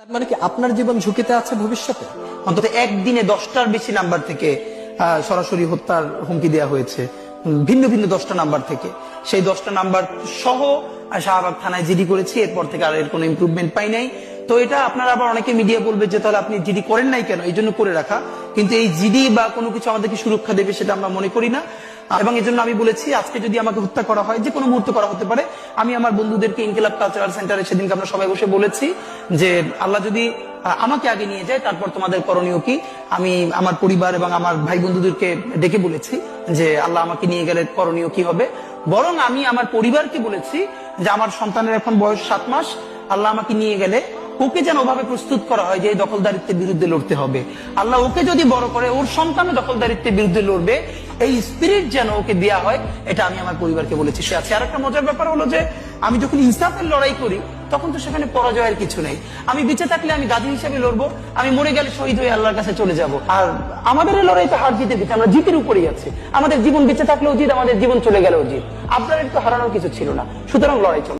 তার মানে কি আপনার জীবন ঝুঁকিতে আছে ভবিষ্যতে? অন্তত একদিনে দশটার বেশি নাম্বার থেকে সরাসরি হত্যার হুমকি দেওয়া হয়েছে। ভিন্ন ভিন্ন দশটা নাম্বার থেকে। সেই দশটা নাম্বার সহ শাহবাগ থানায় জিডি করেছি, এরপর থেকে আর এর কোনো ইম্প্রুভমেন্ট পাই নাই। তো এটা আপনার আবার অনেকে মিডিয়া বলবে যে তাহলে আপনি জিডি করেন নাই কেন? এই জন্য করে রাখা। কিন্তু এই জিডি বা কোনো কিছু আমাদেরকে সুরক্ষা দেবে সেটা আমরা মনে করি না। এবং এই আমি বলেছি, আজকে যদি আমাকে হত্যা করা হয়, যে কোনো মুহূর্তে করা হতে পারে। আমি আমার বন্ধুদেরকে ইনকিলাব কালচারাল সেন্টারে সেদিনকে আমরা সবাই বসে বলেছি যে, আল্লাহ যদি আমাকে আগে নিয়ে যায়, তারপর তোমাদের করণীয় কি? আমি আমার পরিবার এবং আমার ভাই বন্ধুদেরকে ডেকে বলেছি যে, আল্লাহ আমাকে নিয়ে গেলে করণীয় কি হবে? বরং আমি আমার পরিবারকে বলেছি যে, আমার সন্তানের এখন বয়স সাত মাস, আল্লাহ আমাকে নিয়ে গেলে ওকে যেন ওভাবে প্রস্তুত করা হয় যে এই দখলদারিত্বের বিরুদ্ধে লড়তে হবে। আল্লাহ ওকে যদি বড় করে, ওর সন্তানও দখলদারিত্বের বিরুদ্ধে লড়বে। এই স্পিরিট যেন ওকে দেয়া হয়, এটা আমি আমার পরিবারকে বলেছি। সে আছে। আর একটা মজার ব্যাপার হলো যে, আমি যখন ইনসাফের লড়াই করি, তখন তো সেখানে পরাজয়ের কিছু নেই। আমি বেঁচে থাকলে আমি গাজী হিসেবে লড়বো, আমি মরে গেলে শহীদ হয়ে আল্লাহর কাছে চলে যাব। আর আমাদের লড়াই তো হার জিতে দিচ্ছে আমরা জিতের উপরেই আছি। আমাদের জীবন বেঁচে থাকলেও জিত, আমাদের জীবন চলে গেলেও জিত। আপনার তো হারানোর কিছু ছিল না। সুতরাং লড়াই চলে